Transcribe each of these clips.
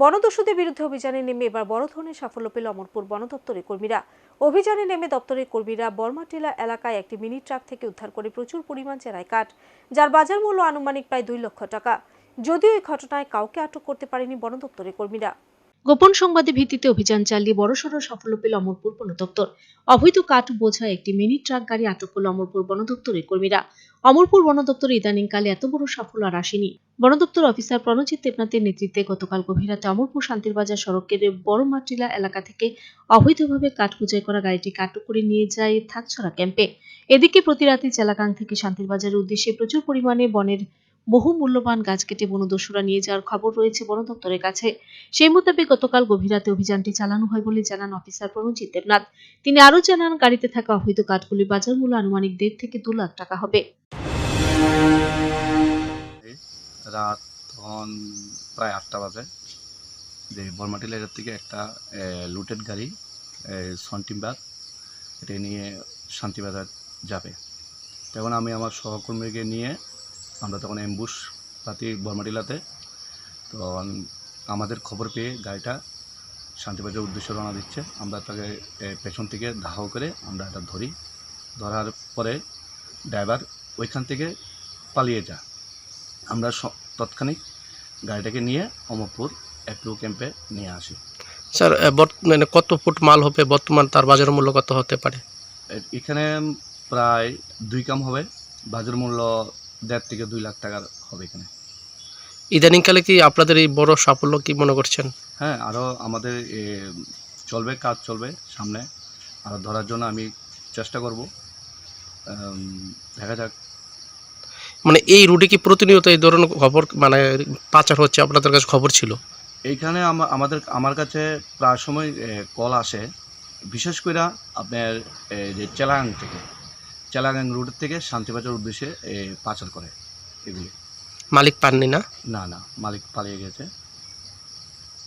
বনদস্যুদের বিরুদ্ধে অভিযানে নেমে এবার বড় ধরনের সাফল্য পেল অমরপুর বন দপ্তরের কর্মীরা। অভিযানে নেমে দপ্তরের কর্মীরা বর্মাটিলা এলাকায় একটি মিনি ট্রাক থেকে উদ্ধার করে প্রচুর পরিমাণ চেরাই কাঠ, যার বাজার মূল্য আনুমানিক প্রায় দুই লক্ষ টাকা। যদিও এই ঘটনায় কাউকে আটক করতে পারেনি বন দপ্তরের কর্মীরা। গোপন সংবাদের ভিত্তিতে অভিযান চালিয়ে বড়সড় সাফল্য পেল অমরপুর বন দপ্তর। অবৈধ কাঠ বোঝায় একটি মিনি ট্রাক গাড়ি আটক করল অমরপুর বন দপ্তরের কর্মীরা। অমরপুর বন দপ্তরে ইদানিংকালে এত বড় সাফল্য আর আসেনি। বন দপ্তর অফিসার প্রণজিৎ দেবনাথের নেতৃত্বে গতকাল গভীর রাতে অমরপুর শান্তিরবাজার সড়কের বড় মাটিলা এলাকা থেকে অবৈধভাবে কাঠ বোঝাই করা গাড়িটিকে আটক করে নিয়ে যায় থাকছড়া ক্যাম্পে। এদিকে প্রতি রাতে চেলাগাং থেকে শান্তিরবাজারের উদ্দেশ্যে প্রচুর পরিমাণে বনের বহু মূল্যবান গাছ কেটে বনদস্যুরা নিয়ে যাওয়ার খবর রয়েছে বন দপ্তরের কাছে। সেই মোতাবেক গতকাল গভীর রাতে অভিযানটি চালানো হয় বলে জানান অফিসার প্রণজিৎ দেবনাথ। তিনি আরও জানান, গাড়িতে থাকা অবৈধ কাঠগুলির বাজার মূল্য আনুমানিক দেড় থেকে দু লাখ টাকা হবে। রাত তখন প্রায় আটটা বাজে। যে বর্মাটি লেজার থেকে একটা লুটেড গাড়ি সন্টিমবার এটা নিয়ে শান্তিবাজার যাবে। তখন আমি আমার সহকর্মীকে নিয়ে আমরা তখন অ্যাম্বুশ পাতি বর্মাটিলাতে। তো আমাদের খবর পেয়ে গাড়িটা শান্তিবাজারের উদ্দেশ্যে রওনা দিচ্ছে। আমরা তাকে পেছন থেকে ধাহ করে আমরা এটা ধরি। ধরার পরে ড্রাইভার ওইখান থেকে পালিয়ে যা আমরা তৎক্ষণিক গাড়িটাকে নিয়ে অমরপুর এপ্রু ক্যাম্পে নিয়ে আসি। স্যার মানে কত ফুট মাল হবে? বর্তমান তার বাজার মূল্য কত হতে পারে? এখানে প্রায় দুই কাম হবে। বাজার মূল্য দেড় থেকে দুই লাখ টাকার হবে এখানে। ইদানিংকালে কি আপনাদের এই বড় সাফল্য কি মনে করছেন? হ্যাঁ আরও আমাদের এ, চলবে কাজ চলবে সামনে। আরও ধরার জন্য আমি চেষ্টা করব। দেখা যাক। মানে এই রুটে কি প্রতিনিয়ত এই ধরনের খবর মানে পাচার হচ্ছে আপনাদের কাছে খবর ছিল? এইখানে আমাদের আমার কাছে প্রায় সময় কল আসে। বিশেষ করে আপনার যে চেলাগাং থেকে। চেলাগাং রোড থেকে শান্তিবাজার উদ্দেশ্যে এ, পাচার করে এগুলি। মালিক পাননি না? না না মালিক পালিয়ে গেছে।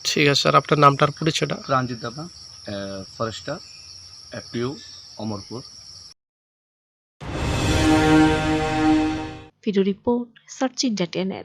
ঠিক আছে স্যার আপনার নামটার পরিচয়টা? রঞ্জিত দাদা forester এফটিউ Amarpur. Video report search India টেনের।